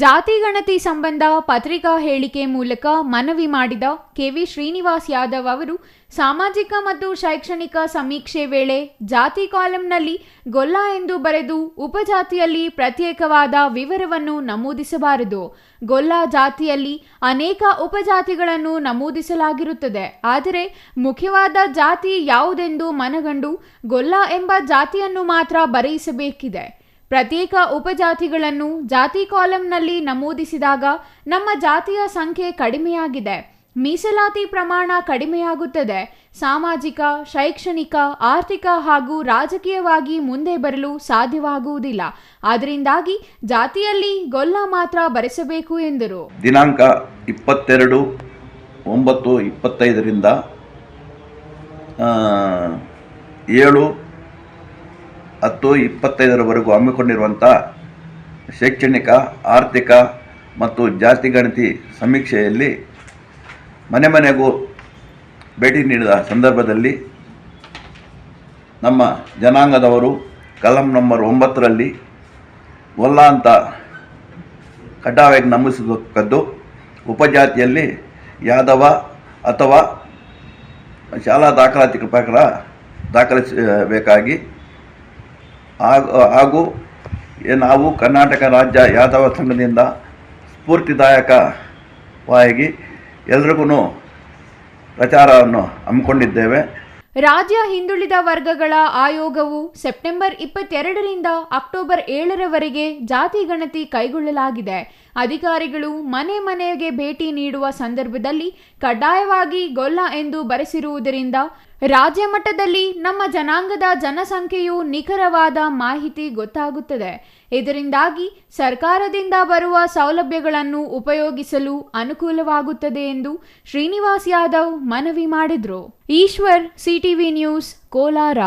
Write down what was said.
ಜಾತಿ ಗಣತಿ ಸಂಬಂಧ ಪತ್ರಿಕಾ ಹೇಳಿಕೆ ಮೂಲಕ ಮನವಿ ಮಾಡಿದ ಕೆವಿ ಶ್ರೀನಿವಾಸ್ ಯಾದವ್ ಅವರು, ಸಾಮಾಜಿಕ ಮತ್ತು ಶೈಕ್ಷಣಿಕ ಸಮೀಕ್ಷೆ ವೇಳೆ ಜಾತಿ ಕಾಲಂನಲ್ಲಿ ಗೊಲ್ಲ ಎಂದು ಬರೆದು ಉಪಜಾತಿಯಲ್ಲಿ ಪ್ರತ್ಯೇಕವಾದ ವಿವರವನ್ನು ನಮೂದಿಸಬಾರದು. ಗೊಲ್ಲ ಜಾತಿಯಲ್ಲಿ ಅನೇಕ ಉಪಜಾತಿಗಳನ್ನು ನಮೂದಿಸಲಾಗಿರುತ್ತದೆ. ಆದರೆ ಮುಖ್ಯವಾದ ಜಾತಿ ಯಾವುದೆಂದು ಮನಗಂಡು ಗೊಲ್ಲ ಎಂಬ ಜಾತಿಯನ್ನು ಮಾತ್ರ ಬರೆಯಿಸಬೇಕಿದೆ. ಪ್ರತ್ಯೇಕ ಉಪಜಾತಿಗಳನ್ನು ಜಾತಿ ಕಾಲಂನಲ್ಲಿ ನಮೂದಿಸಿದಾಗ ನಮ್ಮ ಜಾತಿಯ ಸಂಖ್ಯೆ ಕಡಿಮೆಯಾಗಿದೆ. ಮೀಸಲಾತಿ ಪ್ರಮಾಣ ಕಡಿಮೆಯಾಗುತ್ತದೆ. ಸಾಮಾಜಿಕ, ಶೈಕ್ಷಣಿಕ, ಆರ್ಥಿಕ ಹಾಗೂ ರಾಜಕೀಯವಾಗಿ ಮುಂದೆ ಬರಲು ಸಾಧ್ಯವಾಗುವುದಿಲ್ಲ. ಅದರಿಂದಾಗಿ ಜಾತಿಯಲ್ಲಿ ಗೊಲ್ಲ ಮಾತ್ರ ಬರೆಸಬೇಕು ಎಂದರು. ದಿನಾಂಕ ಇಪ್ಪತ್ತೆರಡು, ಒಂಬತ್ತು, ಇಪ್ಪತ್ತೈದರಿಂದ ಏಳು ಹತ್ತು ಇಪ್ಪತ್ತೈದರವರೆಗೂ ಹಮ್ಮಿಕೊಂಡಿರುವಂಥ ಶೈಕ್ಷಣಿಕ, ಆರ್ಥಿಕ ಮತ್ತು ಜಾತಿ ಗಣತಿ ಸಮೀಕ್ಷೆಯಲ್ಲಿ ಮನೆ ಮನೆಗೂ ಭೇಟಿ ನೀಡಿದ ಸಂದರ್ಭದಲ್ಲಿ ನಮ್ಮ ಜನಾಂಗದವರು ಕಲಂ ನಂಬರ್ ಒಂಬತ್ತರಲ್ಲಿ ಒಲ್ಲ ಅಂತ ಕಡ್ಡಾಯವಾಗಿ ನಮೂದಿಸತಕ್ಕದ್ದು ಉಪಜಾತಿಯಲ್ಲಿ ಯಾದವ ಅಥವಾ ಶಾಲಾ ದಾಖಲಾತಿ ಪ್ರಕಾರ ದಾಖಲಿಸಬೇಕಾಗಿ ಹಾಗೂ ನಾವು ಕರ್ನಾಟಕ ರಾಜ್ಯ ಯಾದವ ಸಂಘದಿಂದ ಸ್ಫೂರ್ತಿದಾಯಕವಾಗಿ ಎಲ್ರಿಗೂ ಪ್ರಚಾರವನ್ನು ಹಮ್ಮಿಕೊಂಡಿದ್ದೇವೆ. ರಾಜ್ಯ ಹಿಂದುಳಿದ ವರ್ಗಗಳ ಆಯೋಗವು ಸೆಪ್ಟೆಂಬರ್ ಇಪ್ಪತ್ತೆರಡರಿಂದ ಅಕ್ಟೋಬರ್ ಏಳರವರೆಗೆ ಜಾತಿ ಗಣತಿ ಕೈಗೊಳ್ಳಲಾಗಿದೆ. ಅಧಿಕಾರಿಗಳು ಮನೆ ಮನೆಗೆ ಭೇಟಿ ನೀಡುವ ಸಂದರ್ಭದಲ್ಲಿ ಕಡ್ಡಾಯವಾಗಿ ಗೊಲ್ಲ ಎಂದು ಬರೆಸಿರುವುದರಿಂದ ರಾಜ್ಯ ಮಟ್ಟದಲ್ಲಿ ನಮ್ಮ ಜನಾಂಗದ ಜನಸಂಖ್ಯೆಯು ನಿಖರವಾದ ಮಾಹಿತಿ ಗೊತ್ತಾಗುತ್ತದೆ. ಇದರಿಂದಾಗಿ ಸರ್ಕಾರದಿಂದ ಬರುವ ಸೌಲಭ್ಯಗಳನ್ನು ಉಪಯೋಗಿಸಲು ಅನುಕೂಲವಾಗುತ್ತದೆ ಎಂದು ಶ್ರೀನಿವಾಸ್ ಯಾದವ್ ಮನವಿ ಮಾಡಿದರು. Eshwar, CTV news, Kolar.